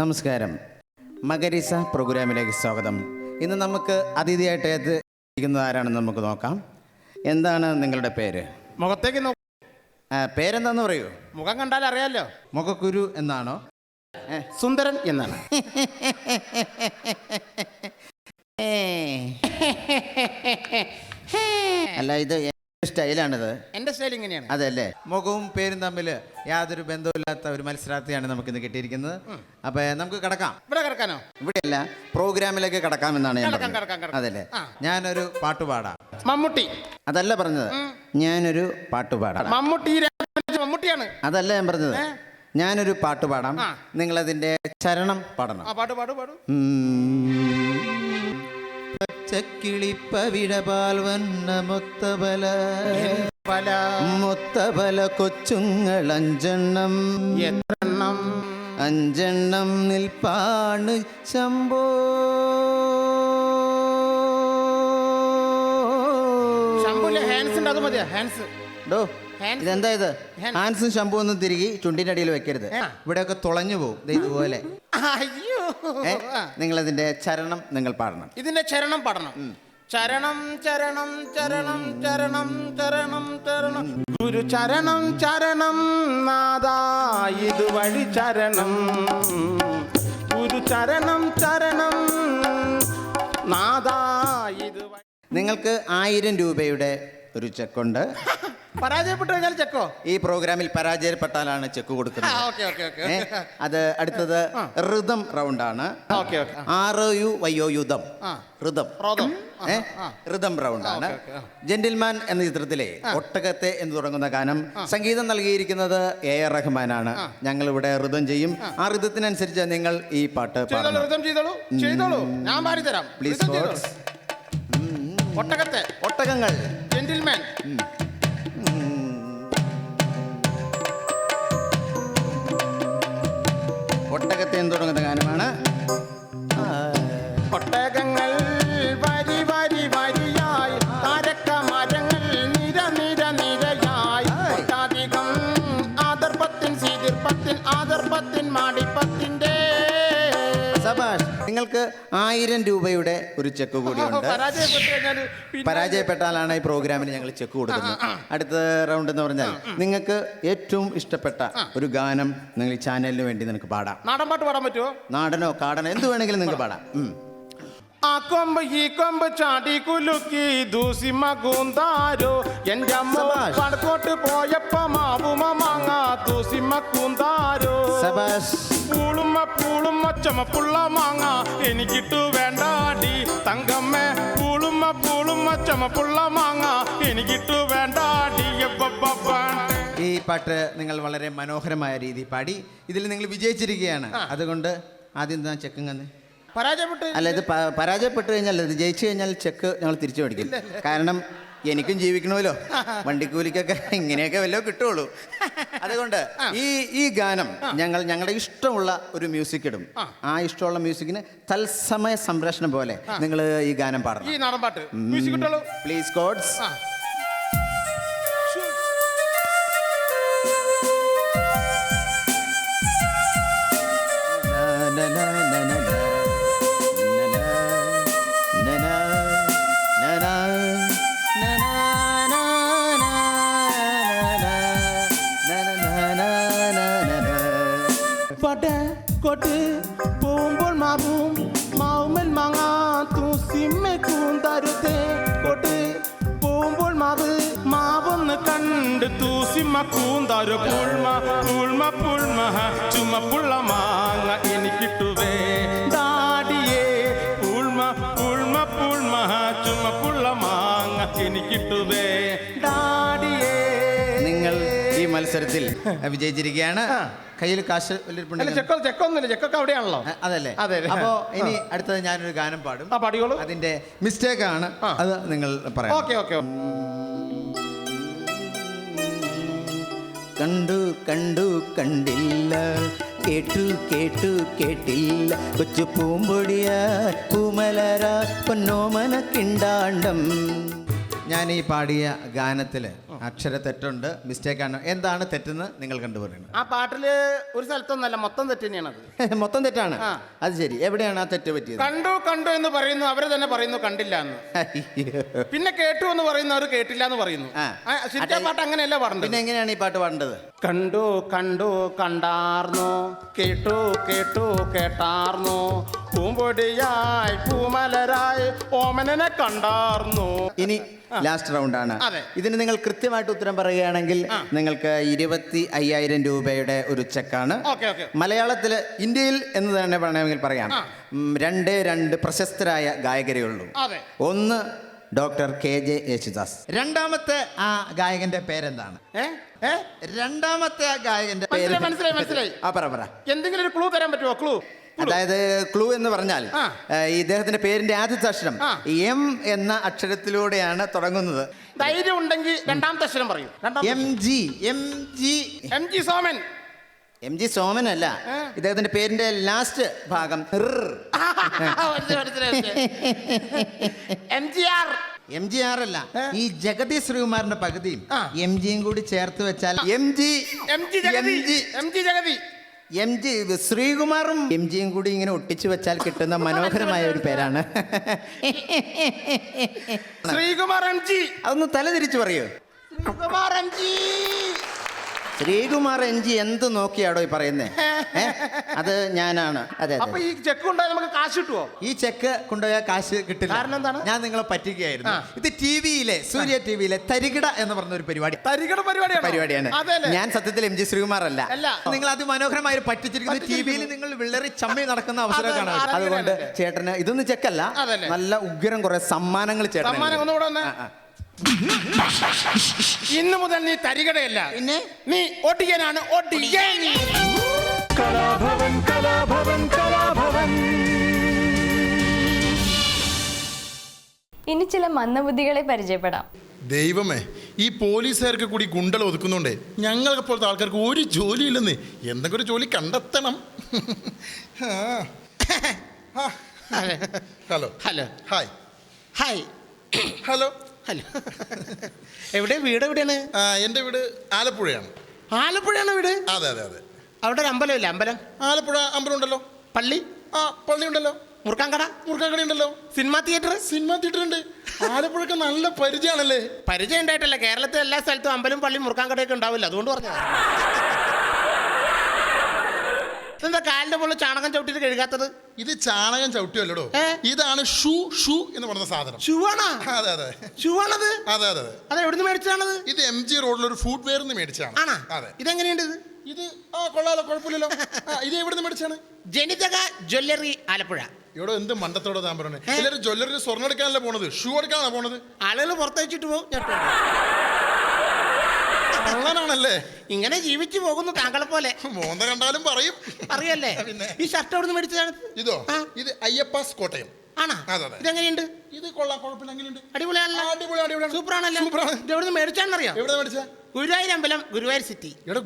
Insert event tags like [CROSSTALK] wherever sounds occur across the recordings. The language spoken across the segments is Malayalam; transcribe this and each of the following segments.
നമസ്കാരം. മകരിസ പ്രോഗ്രാമിലേക്ക് സ്വാഗതം. ഇന്ന് നമുക്ക് അതിഥിയായിട്ട് എത്തിയിരിക്കുന്നത് ആരാണെന്ന് നമുക്ക് നോക്കാം. എന്താണ് നിങ്ങളുടെ പേര്? മുഖത്തേക്ക് നോ ആ, പേരെന്താന്ന് പറയൂ. മുഖം കണ്ടാൽ അറിയാലോ. മുഖക്കുരു എന്നാണോ? സുന്ദരൻ എന്നാണ്. അല്ല ഇത് സ്റ്റൈലാണിത്. എന്റെ സ്റ്റൈൽ ഇങ്ങനെയാണ്. അതല്ലേ? മുഖവും പേരും തമ്മിൽ യാതൊരു ബന്ധവുമില്ലാത്ത ഒരു മത്സരാർത്ഥിയാണ് നമുക്ക് ഇന്ന് കിട്ടിയിരിക്കുന്നത് അപ്പൊ നമുക്ക് കിടക്കാം. ഇവിടെ കിടക്കാനോ? ഇവിടെയല്ല പ്രോഗ്രാമിലേക്ക് കടക്കാമെന്നാണ് ഞാൻ കിടക്കാം, പറഞ്ഞത്. കിടക്കാം, കിടക്കാം. അതല്ലേ? ആ. ഞാനൊരു പാട്ട് പാടാം. മമ്മൂട്ടി. അതല്ല പറഞ്ഞത്. ഞാനൊരു പാട്ട് പാടാം. മമ്മൂട്ടി മമ്മൂട്ടിയാണ്. അതല്ല ഞാൻ പറഞ്ഞത്. ഞാനൊരു പാട്ടുപാടാം ആ. നിങ്ങളതിന്റെ ചരണം പാടണം. ആ പാട്ട് പാടു പാടു. പച്ചക്കിളിപ്പവിടപാൽ വന്ന മുത്തബല. പല മുത്തബല കൊച്ചുങ്ങൾ അഞ്ചെണ്ണം. എത്രണ്ണം? അഞ്ചെണ്ണം നിൽപ്പാണ് ശംഭോ. ഹാൻസ് ഉണ്ട് അത് മതിയാ? ഹാൻസ് ഡോ. ഇതെന്താ ഇത്? ഹാൻസ്. ഷംപൂ ഒന്നും തിരികെ ചുണ്ടിന്റെ അടിയിൽ വെക്കരുത്. ഇവിടെ ഒക്കെ തുളഞ്ഞു പോകും ഇതുപോലെ. അയ്യോ. നിങ്ങൾ ആ. ചരണം നിങ്ങൾ പാടണം. ഇതിന്റെ ചരണം പാടണം. ചരണം ചരണം ചരണം ചരണം ചരണം ചരണം. ഗുരു ചരണം ചരണം നാദാ ഇതുവഴി ചരണം. ഗുരു ചരണം ചരണം നാദാ ഇതുവഴി. നിങ്ങൾക്ക് ആയിരം രൂപയുടെ ഒരു ചെക്കുണ്ട്. [LAUGHS] പരാജയപ്പെട്ടു കഴിഞ്ഞാൽ ചെക്കോ? ഈ പ്രോഗ്രാമിൽ പരാജയപ്പെട്ടാലാണ് ചെക്ക് കൊടുക്കുന്നത്. ഏ, അത് അടുത്തത് ഋതം റൗണ്ട് ഓക്കെ ഓക്കെ. ആറ് യു വയ്യോ യുദ്ധം ആ. ഋതം. റോദം ഏ ഋതം റൗണ്ട് ഓക്കെ, ജെന്റിൽമാൻ എന്ന ചിത്രത്തിലെ ഒട്ടകത്തെ എന്ന് തുടങ്ങുന്ന ഗാനം സംഗീതം നൽകിയിരിക്കുന്നത് എ ആർ റഹ്മാനാണ്. ഞങ്ങൾ ഇവിടെ ഋതം ചെയ്യും. ആ. ഋതത്തിനനുസരിച്ച് നിങ്ങൾ ഈ പാട്ട് ചെയ്തോളൂ പാടണം. ഋതം ചെയ്തോളൂ ചെയ്തോളൂ. ഞാൻ പാടിത്തരാം പ്ലീസ് ഋതം ചെയ്തോളൂ. ഒട്ടകത്തെ. ഒട്ടകങ്ങൾ. ജെന്റിൽമാൻ. തുടങ്ങുന്ന ഗാനമാണ് നിങ്ങൾക്ക് ആയിരം രൂപയുടെ ഒരു ചെക്ക് കൂടിയുണ്ട്. [LAUGHS] പരാജയപ്പെട്ടാലാണ് ഈ പ്രോഗ്രാമിന് ഞങ്ങൾ ചെക്ക് കൊടുക്കുന്നത്. അടുത്ത റൗണ്ട് എന്ന് പറഞ്ഞാൽ നിങ്ങൾക്ക് ഏറ്റവും ഇഷ്ടപ്പെട്ട ഒരു ഗാനം നിങ്ങൾ ഈ ചാനലിന് വേണ്ടി നിനക്ക് പാടാം. നാടൻ പാട്ട് പാടാൻ പറ്റുമോ നാടനോ കാടനോ എന്ത് വേണമെങ്കിലും നിങ്ങൾക്ക് പാടാം. ആ കൊമ്പ് ഈ കൊമ്പ് ചാടി കുലുക്കി ദൂസിമ കൂന്താരോ എന്റെ അമ്മ പടക്കോട്ട് പോയപ്പ മാവുമ മാങ്ങ ദൂസിമ കൂന്താരോ പൂളുമ്മ പൂളുമ്മ ചുമപ്പുള്ള മാങ്ങ. എനിക്കിട്ടു വേണ്ടാടി. തങ്കമ്മേ പൂളുമ്മ പൂളുമ്മ ചുമപ്പുള്ള മാങ്ങ. എനിക്കിട്ടു വേണ്ടാടി. ഈ പാട്ട് നിങ്ങൾ വളരെ മനോഹരമായ രീതി പാടി. ഇതിൽ നിങ്ങൾ വിജയിച്ചിരിക്കുകയാണ്. അതുകൊണ്ട് ആദ്യം ഞാൻ ചെക്ക് പരാജയപ്പെട്ടു പരാജയപ്പെട്ട് അല്ല ഇത് പരാജയപ്പെട്ടു പരാജയപ്പെട്ട് കഴിഞ്ഞാൽ ഇത് ജയിച്ചു കഴിഞ്ഞാൽ ചെക്ക് ഞങ്ങൾ തിരിച്ചു മേടിക്കും. കാരണം എനിക്കും ജീവിക്കണമല്ലോ. വണ്ടിക്കൂലിക്കൊക്കെ ഇങ്ങനെയൊക്കെ വല്ലതും കിട്ടുള്ളൂ അതുകൊണ്ട് ഈ ഈ ഗാനം ഞങ്ങൾ ഞങ്ങളുടെ ഇഷ്ടമുള്ള ഒരു മ്യൂസിക് ഇടും. ആ. ഇഷ്ടമുള്ള മ്യൂസിക്കിന് തത്സമയ സംരക്ഷണം പോലെ നിങ്ങൾ ഈ ഗാനം ഈ പാടണം നാടൻ പാട്ട്. മ്യൂസിക് കിട്ടുള്ളൂ പ്ലീസ് കോഡ്സ് ആ. പട കൊട്ട് പോകുമ്പോൾ മാവും മാവുമൽ മാങ്ങ തൂസിമ്മ കൂന്തരുതേ. കൊട്ട് പോകുമ്പോൾ മാവ് മാവൊന്ന് കണ്ട് തൂസിമ്മ കൂന്താരു. പുൾമ പുൾമ പുൾമ ചുമപ്പുള്ള മാങ്ങ എനിക്കിട്ടുവേ. ഡാഡിയേ പുൾമ പുൾമ പുൾമ ചുമപ്പുള്ള മാങ്ങ എനിക്കിട്ടുവേ. മത്സരത്തിൽ [LAUGHS] വിജയിച്ചിരിക്കുകയാണ്. കയ്യിൽ കാശ് ചെക്കോ ചെക്കൊന്നുമില്ല ചെക്കൊക്കെ അവിടെയാണല്ലോ. അതല്ലേ. അതെ, അതെ. അപ്പോ ഇനി അടുത്തത് ഞാനൊരു ഗാനം പാടും. ആ പാടിയോളൂ അതിന്റെ മിസ്റ്റേക്ക് ആണ്. അത് നിങ്ങൾ പറയാം. Okay okay. കണ്ടു കണ്ടു കണ്ടില്ല. കേട്ടു കേട്ടു കേട്ടില്ല. കൊച്ചു പൂമ്പൊടിയ പൂമലര പൊന്നോമന കിണ്ടാണ്ടം ഞാൻ ഈ പാടിയ ഗാനത്തിൽ അക്ഷര തെറ്റുണ്ട് മിസ്റ്റേക്ക് ആണ്. എന്താണ് തെറ്റെന്ന് നിങ്ങൾ കണ്ടുപറയുന്നത് ആ പാട്ടിൽ ഒരു സ്ഥലത്തൊന്നല്ല മൊത്തം തെറ്റ് തന്നെയാണത്. [LAUGHS] മൊത്തം തെറ്റാണ്? അത് ശരി. എവിടെയാണ് ആ തെറ്റ് പറ്റിയത്? കണ്ടു കണ്ടു എന്ന് പറയുന്നു അവർ തന്നെ പറയുന്നു കണ്ടില്ല എന്ന്. പിന്നെ കേട്ടു എന്ന് പറയുന്നു അവർ കേട്ടില്ല എന്ന് പറയുന്നു. പാട്ട് അങ്ങനെയല്ല പിന്നെ എങ്ങനെയാണ് ഈ പാട്ട് പാടേണ്ടത്? കണ്ടു കണ്ടു കണ്ടാർന്നു. കേട്ടു കേട്ടു കേട്ടാർന്നു. പൂമ്പൊടിയായി പൂമലരായി ഓമനനെ കണ്ടാർന്നു. ഇനി ലാസ്റ്റ് റൗണ്ട് ആണ്. അതെ. ഇതിന് നിങ്ങൾ കൃത്യമായിട്ട് ഉത്തരം പറയുകയാണെങ്കിൽ നിങ്ങൾക്ക് ഇരുപത്തി അയ്യായിരം രൂപയുടെ ഒരു ചെക്കാണ്. മലയാളത്തിൽ ഇന്ത്യയിൽ എന്ന് തന്നെ വേണമെങ്കിൽ പറയാം. രണ്ട് രണ്ട് പ്രശസ്തരായ ഗായകരേ ഉള്ളൂ ഒന്ന് ഡോക്ടർ കെ ജെ യേശുദാസ്. രണ്ടാമത്തെ ആ ഗായകന്റെ പേരെന്താണ്? രണ്ടാമത്തെ ആ ഗായകന്റെ മനസ്സിലായി, മനസ്സിലായി, മനസ്സിലായി. ആ പറ പറ. എന്തെങ്കിലും ഒരു ക്ലൂ തരാൻ പറ്റുമോ? ക്ലൂ അതായത് ക്ലൂ എന്ന് പറഞ്ഞാൽ ഈ ഇദ്ദേഹത്തിന്റെ പേരിന്റെ ആദ്യത്തെ അക്ഷരം എം എന്ന അക്ഷരത്തിലൂടെയാണ് തുടങ്ങുന്നത്. ധൈര്യം ഉണ്ടെങ്കിൽ രണ്ടാമത്തെ അക്ഷരം പറയൂ. M G M G. M G Soman. M G Soman അല്ല. ഇദ്ദേഹത്തിന്റെ പേരിന്റെ ലാസ്റ്റ് ഭാഗം M G R. M G R അല്ല ഈ ജഗതി ശ്രീകുമാറിന്റെ പകുതിയും എം ജിയും കൂടി ചേർത്ത് വെച്ചാൽ M G M G. M G Jagathy. M G ശ്രീകുമാറും M ജിയും കൂടി ഇങ്ങനെ ഒട്ടിച്ചു വെച്ചാൽ കിട്ടുന്ന മനോഹരമായ ഒരു പേരാണ്. Sreekumar M G. അതൊന്ന് തലതിരിച്ചു പറയൂ. Sreekumar M G. Sreekumar N G എന്ത് നോക്കിയാടോ ഈ പറയുന്നേ? [LAUGHS] ഏ? അത് ഞാനാണ്. അതെ അപ്പൊ അതെ ഈ ചെക്ക് കൊണ്ടുപോയാൽ നമുക്ക് കാശ് കിട്ടുമോ ഈ ചെക്ക് കൊണ്ടുപോയാൽ കാശ് കിട്ടില്ല. കാരണം എന്താണ്? ഞാൻ നിങ്ങളെ പറ്റിക്കുകയായിരുന്നു. ഇത് ടി വിയിലെ സൂര്യ ടി വിയിലെ തരികിട എന്ന് പറഞ്ഞ ഒരു പരിപാടി. തരികട പരിപാടിയാണ്? പരിപാടിയാണ്. ഞാൻ സത്യത്തിൽ എം ജി ശ്രീകുമാർ അല്ല. അല്ല. നിങ്ങൾ അതിമനോഹരമായി പറ്റിച്ചിരിക്കുന്നത് ടി വിയിൽ നിങ്ങൾ വിള്ളറി ചമ്മി നടക്കുന്ന അവസരം അതെ, കാണാം അതുകൊണ്ട്? ചേട്ടന് ഇതൊന്നും ചെക്കല്ല. അതല്ലേ? നല്ല ഉഗ്രം കുറെ സമ്മാനങ്ങൾ ചേട്ടൻ സമ്മാനം ഒന്നുകൂടെ വന്നേ. ഇന്ന് മുതൽ നീ തരികടയല്ല. പിന്നെ? നീ ഒടിയനാണ് ഒടിയൻ. കലാഭവൻ കലാഭവൻ കലാഭവൻ. ഇനി ചില മന്ദബുദ്ധികളെ പരിചയപ്പെടാം. ദൈവമേ ഈ പോലീസുകാർക്ക് കൂടി ഗുണ്ടൽ ഒതുക്കുന്നുണ്ടേ ഞങ്ങൾക്ക് പോലത്തെ ആൾക്കാർക്ക് ഒരു ജോലി ഇല്ലെന്നേ എന്തെങ്കിലും ഒരു ജോലി കണ്ടെത്തണം. Hello. Hello. Hi. Hi. Hello. എവിടെ? വീട് എവിടെയാണ്? ആ, എന്റെ വീട് ആലപ്പുഴയാണ്. ആലപ്പുഴയാണ് വീട്? അതെ അതെ അതെ. അവിടെ ഒരു അമ്പലമില്ല? അമ്പലം? ആലപ്പുഴ അമ്പലം ഉണ്ടല്ലോ പള്ളി? ആ പള്ളി ഉണ്ടല്ലോ മുറുക്കാൻകട? മുറുക്കാൻകട ഉണ്ടല്ലോ സിനിമാ തിയേറ്റർ? സിനിമ തിയേറ്റർ ഉണ്ട് ആലപ്പുഴക്ക് നല്ല പരിചയമാണല്ലേ? പരിചയം ഉണ്ടായിട്ടല്ല. കേരളത്തിലെ എല്ലാ സ്ഥലത്തും അമ്പലം പള്ളി മുറുക്കാൻകടയൊക്കെ ഉണ്ടാവില്ല. അതുകൊണ്ട് പറഞ്ഞതാ. എന്താ കാലിന്റെ മുകളിൽ ചാണകം ചവിട്ടിട്ട് കഴുകാത്തത്? ഇത് ചാണകം ചവിട്ടിയല്ലോ ഇതാണ് ഷൂ ഷൂ എന്ന് പറയുന്ന സാധനം. ഷൂ ആണോ അതെ അതെ. ഷൂ ആണത് അതെ അതെ അതെ. എവിടുന്ന് മേടിച്ചതാണത്? ഇത് എം ജി റോഡിൽ ഒരു ഫുഡ് വെയർ നിന്ന് മേടിച്ചാണ് ആണോ? അതെ. ഇതെങ്ങനെയുണ്ട് ഇത്? ഇത് ആ കൊള്ളാലോ കുഴപ്പമില്ലല്ലോ. ഇത് എവിടുന്ന് മേടിച്ചാണ് ജനിതക ജ്വല്ലറി ആലപ്പുഴ. ഇവിടെ എന്ത് മണ്ടത്തോടെ താൻ എല്ലാവരും ജ്വല്ലറി സ്വർണം എടുക്കാനല്ലേ പോണത്? ഷൂ എടുക്കാനാണ് പോണത്? ആളുകൾ പുറത്തേച്ചിട്ട് പോകും. കള്ളനാണല്ലേ ഇങ്ങനെ ജീവിച്ചു പോകുന്നു താങ്കളെ പോലെ. മോന്ത കണ്ടാലും പറയും. അറിയല്ലേ? പിന്നെ. ഈ ഷർട്ട് എവിടുന്ന് മേടിച്ചതാണ്? ഇതോ? ആ. ഇത് അയ്യപ്പാസ് കോട്ടയം. ആണോ? അതെ, അതെ. ഇതെങ്ങനെയുണ്ട്? ഇത് കൊള്ളാം അടിപൊളിയാണല്ലോ. അടിപൊളി അടിപൊളിയാണ് സൂപ്പറാണല്ലോ. സൂപ്പറാണ്. ഇത് എവിടുന്ന് മേടിച്ചാണെന്നറിയാം? എവിടെ മേടിച്ച? ഗുരുവായൂർ അമ്പലം ഗുരുവായൂർ സിറ്റി. ഇവിടെ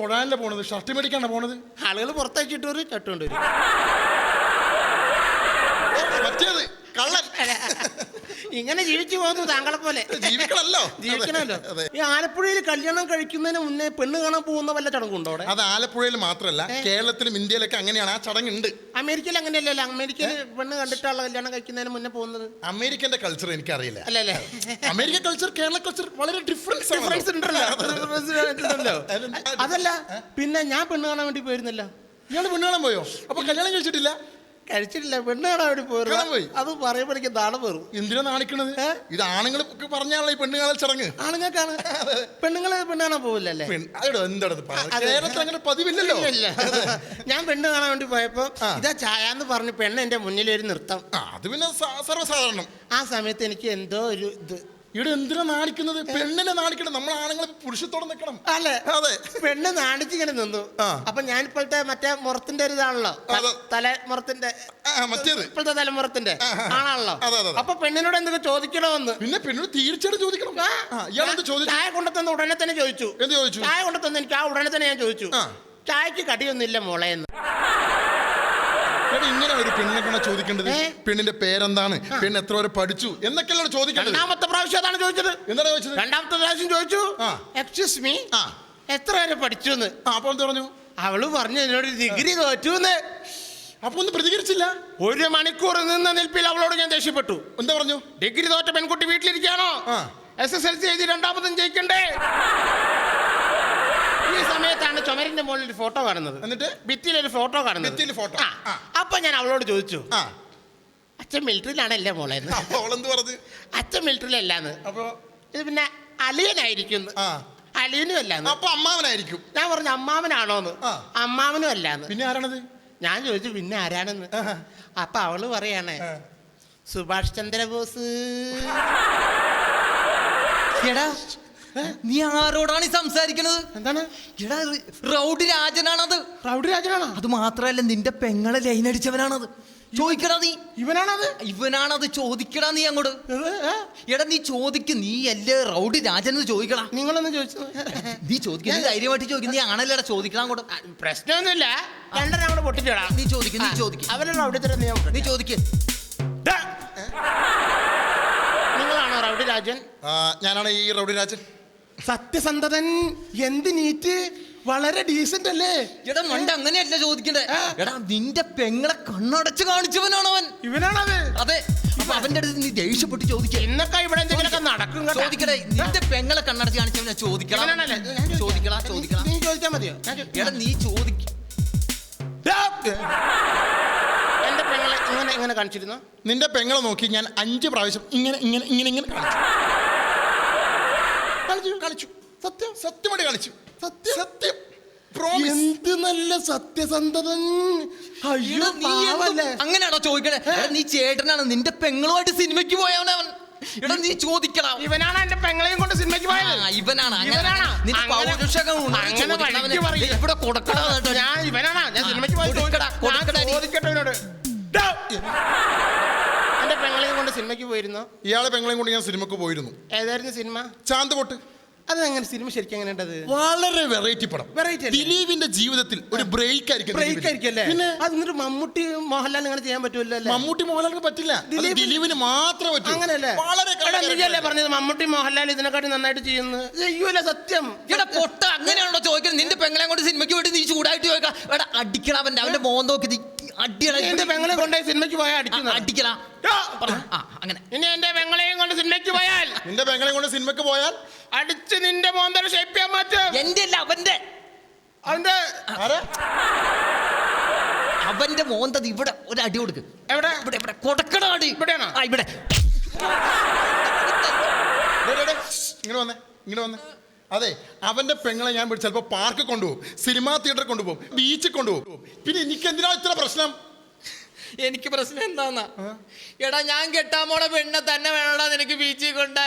തൊഴാനല്ലേ പോണത്? ഷർട്ട് മേടിക്കാണ് പോണത്? ആളുകൾ പുറത്തേക്കിട്ടൊരു ഒരു മറ്റേത് കള്ളൻ ഇങ്ങനെ ജീവിച്ചു പോകുന്നു താങ്കളെ പോലെ ജീവിക്കണല്ലോ. [LAUGHS] ജീവിക്കണമല്ലോ. അതെ ഈ ആലപ്പുഴയിൽ കല്യാണം കഴിക്കുന്നതിന് മുന്നേ പെണ്ണ് കാണാൻ പോകുന്ന വല്ല ചടങ്ങുണ്ടോ അവിടെ? അത് ആലപ്പുഴയിൽ മാത്രമല്ല കേരളത്തിലും ഇന്ത്യയിലൊക്കെ അങ്ങനെയാണ്. ആ ചടങ്ങുണ്ട്. അമേരിക്കയിൽ അങ്ങനെയല്ലല്ലോ. അമേരിക്കയിൽ പെണ്ണ് കണ്ടിട്ടുള്ള കല്യാണം കഴിക്കുന്നതിന് മുന്നേ പോകുന്നത്. അമേരിക്കന്റെ കൾച്ചർ എനിക്ക് എനിക്കറിയില്ല. അല്ലല്ലേ. അമേരിക്കൻ കൾച്ചർ കേരള കൾച്ചർ വളരെ ഡിഫറൻസ് ഡിഫറൻസ് ഉണ്ടല്ലോ. അതല്ല പിന്നെ ഞാൻ പെണ്ണ് കാണാൻ വേണ്ടി പോയിരുന്നല്ലോ. ഇയാൾ പെണ്ണ് കാണാൻ പോയോ? അപ്പൊ കല്യാണം കഴിച്ചിട്ടില്ല? കഴിച്ചിട്ടില്ല. പെണ്ണാണ് അവിടെ കാണാൻ പോയി? അത് പറയുമ്പോൾ എനിക്ക് നാണം പേറും എന്തിനാ നാണിക്കണത്? ഇത് ആണുങ്ങൾ പറഞ്ഞാണല്ലോ ഈ പെണ്ണ് കാണൽ ചടങ്ങ്. ആണുങ്ങൾക്കാണ്. [LAUGHS] പെണ്ണുങ്ങൾ പെണ്ണ് കാണാൻ പോവില്ലല്ലേ അതെടോ, അതെ. കേരളത്തിൽ അങ്ങനെ പതിവില്ലല്ലോ. ഇല്ല. ഞാൻ പെണ്ണ് കാണാൻ വേണ്ടി പോയപ്പോ ഇതാ ചായ എന്ന് പറഞ്ഞു പെണ്ണ് എന്റെ മുന്നിൽ ഒരു നൃത്തം. ആ, അത് പിന്നെ സ- സർവസാധാരണം. ആ സമയത്ത് എനിക്ക് എന്തോ ഒരു ഇത് ഇവിടെ എന്തിനാ നാണിക്കുന്നത്? പെണ്ണിനെ നാണിക്കണം. നമ്മൾ ആണുങ്ങൾ പുരുഷത്തോടെ നിൽക്കണം അല്ലേ? അതെ. പെണ്ണ് നാണിച്ചിങ്ങനെ നിന്നു. അപ്പൊ ഞാൻ ഇപ്പോഴത്തെ മറ്റേ മുറത്തിന്റെ ഒരു ഇതാണല്ലോ തലമുറത്തിന്റെ. മറ്റേത്. ഇപ്പോഴത്തെ തലമുറത്തിന്റെ ആണാണല്ലോ. അപ്പൊ പെണ്ണിനോട് എന്തൊക്കെ ചോദിക്കണമെന്ന്? പിന്നെ പെണ്ണിനോട് തീർച്ചയായിട്ടും ചോദിക്കണം. ചായ കൊണ്ടുതന്ന ഉടനെ തന്നെ ചോദിച്ചു. എന്ത് ചോദിച്ചു? ചായ കൊണ്ടുതന്ന എനിക്ക് ആ ഉടനെ തന്നെ ഞാൻ ചോദിച്ചു. ചായക്ക് കടിയൊന്നുമില്ല മോളെ എന്ന്. എടാ ഇങ്ങനെ ഒരു പെണ്ണിനെ കൊണ്ടാ ചോദിക്കേണ്ടത്? പെണ്ണിന്റെ പേരെന്താണ്? പെണ്ണ് എത്ര വരെ പഠിച്ചു? എന്നൊക്കെയാണ് ചോദിക്കേണ്ടത്? രണ്ടാമത്തെ പ്രാവശ്യം അതാണ് ചോദിച്ചത്. എന്താണ് ചോദിച്ചത്? രണ്ടാമത്തെ പ്രാവശ്യം ചോദിച്ചു. എക്സ്ക്യൂസ് മീ ആ. എത്ര വരെ പഠിച്ചു എന്ന് അപ്പോൾ പറഞ്ഞു? അവൾ പറഞ്ഞു എന്നോട് ഡിഗ്രി തോറ്റു എന്ന് അപ്പൊ ഒന്നും പ്രതികരിച്ചില്ല? ഒരു മണിക്കൂർ നിന്ന നിൽപ്പിൽ അവളോട് ഞാൻ ദേഷ്യപ്പെട്ടു. എന്താ പറഞ്ഞു? ഡിഗ്രി തോറ്റ പെൺകുട്ടി വീട്ടിലിരിക്കാണോ. എസ് എസ് എൽ സി എഴുതി രണ്ടാമതും ജയിക്കണ്ടേ? ഈ സമയത്താണ് ചുമരിന്റെ മുകളിൽ ഒരു ഫോട്ടോ കാണുന്നത് എന്നിട്ട്? ഭിത്തിയിൽ ഒരു ഫോട്ടോ കാണുന്നത് ഭിത്തിയിൽ photo. ആ. ആ. അപ്പൊ ഞാൻ അവളോട് ചോദിച്ചു ആ അച്ഛൻ മിലിറ്ററിയിലാണല്ലേ മോളെ എന്ന്. അപ്പൊ അവളെന്ത് പറഞ്ഞു അച്ഛൻ മിലിറ്ററിയിലല്ലാന്ന് അപ്പൊ ഇത് പിന്നെ അലിയനായിരിക്കും ആ അലിയനും അല്ലാന്ന് അപ്പൊ അമ്മാവനായിരിക്കും ഞാൻ പറഞ്ഞു അമ്മാവനാണോന്ന് ആ. അമ്മാവനും അല്ലാന്ന് പിന്നെ ആരാണത് ഞാൻ ചോദിച്ചു പിന്നെ ആരാണെന്ന് ആഹാ. അപ്പൊ അവൾ പറയാണ് ആ. സുഭാഷ് ചന്ദ്രബോസ് [LAUGHS] എടാ നീ ആരോടാണ് ഈ സംസാരിക്കണത്? എന്താണ്? എടാ റൗഡി രാജനാണത്. റൗഡി രാജനാണോ? അത് മാത്രല്ല നിന്റെ പെങ്ങളെ ലൈൻ അടിച്ചവനാണത്. ചോദിക്കടാ നീ. ഇവനാണത്? ഇവനാണത്. ചോദിക്കടാ നീ അങ്ങോട്ട്. എടാ നീ ചോദിക്ക്. നീ അല്ലേ റൗഡി രാജൻ എന്ന് ചോദിക്കടാ. നിങ്ങളൊന്ന് ചോദിച്ചു. നീ ചോദിക്കും. നീ ധൈര്യമായിട്ട് ചോദിക്കും. നീ ആണല്ലേടാ ചോദിക്കണം അങ്ങോട്ട്? പ്രശ്നമൊന്നുമില്ല. രണ്ടെണ്ണം അവിടെ പൊട്ടിച്ചോടാ. നീ ചോദിക്കും നീ ചോദിക്കും. അവരെ റൗഡി തരം നീ ചോദിക്ക്. നിങ്ങളാണോ റൗഡി രാജൻ? ഞാനാണ് ഈ റൗഡി രാജൻ. സത്യസന്ധതൻ എന്ത് നീറ്റ്? വളരെ ഡീസന്റ് അല്ലേ? എടാ മണ്ട അങ്ങനെയല്ല ചോദിക്കണ്ടേ. എടാ നിന്റെ പെങ്ങളെ കണ്ണടച്ച് കാണിച്ചവനാണ് അവൻ ഇവനാണത്. അതെ. അപ്പൊ അവന്റെ അടുത്ത് നീ ദേഷ്യപ്പെട്ട് ചോദിക്കാം. ഇന്നൊക്കെ ഇവിടെ എന്തെങ്കിലുമൊക്കെ നടക്കും കേട്ടോ. ചോദിക്കടേ നിന്റെ പെങ്ങളെ കണ്ണടച്ച് കാണിച്ചവനെ ചോദിക്കണം. ഇവനാണല്ലേ? ഞാൻ ചോദിക്കാം. ചോദിക്കണം ചോദിക്കണം നീ ചോദിച്ചാൽ മതിയോ? ഞാൻ എടാ നീ ചോദിക്ക. എന്റെ പെങ്ങളെ ഇങ്ങനെ ഇങ്ങനെ കാണിച്ചിരുന്നു? നിന്റെ പെങ്ങളെ നോക്കി ഞാൻ അഞ്ച് പ്രാവശ്യം ഇങ്ങനെ ഇങ്ങനെ ഇങ്ങനെ ഇങ്ങനെ കാണിച്ചു. കളിച്ചു കളിച്ചു. സത്യം. സത്യമായിട്ട് കളിച്ചു. സത്യം. സത്യം. പ്രോമിസ് എന്ത് നല്ല സത്യസന്ധതൻ. അയ്യോ പാവല്ലേ. അങ്ങനെയാണോ ചോദിക്കണേ? നീ ചേട്ടനാണ്. നിന്റെ പെങ്ങളുമായിട്ട് സിനിമയ്ക്ക് പോയവനവൻ എടാ നീ ചോദിക്കണം. ഇവനാണ് എന്റെ പെങ്ങളെയും കൊണ്ട് സിനിമയ്ക്ക് പോയത്. ഇവനാണ്. നിന്റെ പൗരുഷകം. ഇവിടെ കൊടുക്കടാ ഞാൻ ഇവനാണ്. ഞാൻ സിനിമയ്ക്ക് പോയി ചോദിക്കടാ ചോദിക്കട്ടെ. ഇവനോട്. കൊണ്ട് സിനിമയ്ക്ക് പോയിരുന്നോ? ഇയാളെ പെങ്ങളെയും കൊണ്ട് ഞാൻ സിനിമക്ക് പോയിരുന്നു. ഏതായിരുന്നു സിനിമ? ചാന്ത് പൊട്ട് അത് എങ്ങനെ സിനിമ ശരിക്കും എങ്ങനെ ഉണ്ടത്? വളരെ വെറൈറ്റി പടം. Variety അല്ലേ? ദിലീപിന്റെ ജീവിതത്തിൽ ഒരു ബ്രേക്ക് ആയിരിക്കും ബ്രേക്ക് ദിലീപിന്. ആയിരിക്കും അല്ലേ? പിന്നെ അത് എന്നിട്ട് മമ്മൂട്ടി മോഹൻലാൽ അങ്ങനെ ചെയ്യാൻ പറ്റുമല്ലോ അല്ലേ? മമ്മൂട്ടി മോഹൻലാലിന് പറ്റില്ല. അത് ദിലീപ്- ദിലീപിന് മാത്രമേ പറ്റൂ. അങ്ങനെയല്ലേ വളരെ എടാ, നീയല്ലേ പറഞ്ഞത്? മമ്മൂട്ടി മോഹൻലാൽ ഇതിനെക്കാട്ടി നന്നായിട്ട് ചെയ്യുന്നു. ചെയ്യൂല സത്യം. എടാ പൊട്ട അങ്ങനെയാണോ ചോദിക്കുന്നത്. നിന്റെ പെങ്ങളെ കൊണ്ട് സിനിമയ്ക്ക് വേണ്ടി നീ ചൂടായിട്ട് ചോദിക്കാം. എടാ അടിക്കണം അവന്റെ അവന്റെ മോൻ നോക്കി നീ എന്റെ പെങ്ങളെ കൊണ്ടുപോയി സിനിമയ്ക്ക് പോയാൽ അടിക്കുന്നു അടിക്കലാ അങ്ങനെ. ഇനി എന്റെ പെങ്ങളെയും കൊണ്ട് സിനിമയ്ക്ക് പോയാൽ. നിന്റെ പെങ്ങളെ കൊണ്ട് സിനിമയ്ക്ക് പോയാൽ? അടിച്ച് നിന്റെ മോന്തര ഷേപ്പ് ചെയ്യാൻ പറ്റും എന്റെ അല്ല അവന്റെ. അവന്റെ അവന്റെ മോന്തത് ഇവിടെ ഒരു അടി കൊടുക്ക്. എവിടെ? ഇവിടെ ഇവിടെ. കൊടുക്കണ അടി. ഇവിടെയാണോ? ആ ഇവിടെ. ഇങ്ങനെ വന്നേ ഇങ്ങനെ വന്നേ. അതെ അവന്റെ പെങ്ങളെ ഞാൻ ചിലപ്പോൾ പാർക്ക് കൊണ്ടുപോകും. സിനിമാ തിയേറ്റർ കൊണ്ടുപോകും. ബീച്ചിൽ കൊണ്ടുപോകും. പിന്നെ എനിക്ക് എന്തിനാ ഇത്ര പ്രശ്നം? എനിക്ക് പ്രശ്നം എന്താന്നാ? എടാ ഞാൻ കെട്ടാൻ പോണ പെണ്ണെ തന്നെ വേണോടാ നിനക്ക് ബീച്ചിൽ കൊണ്ടാ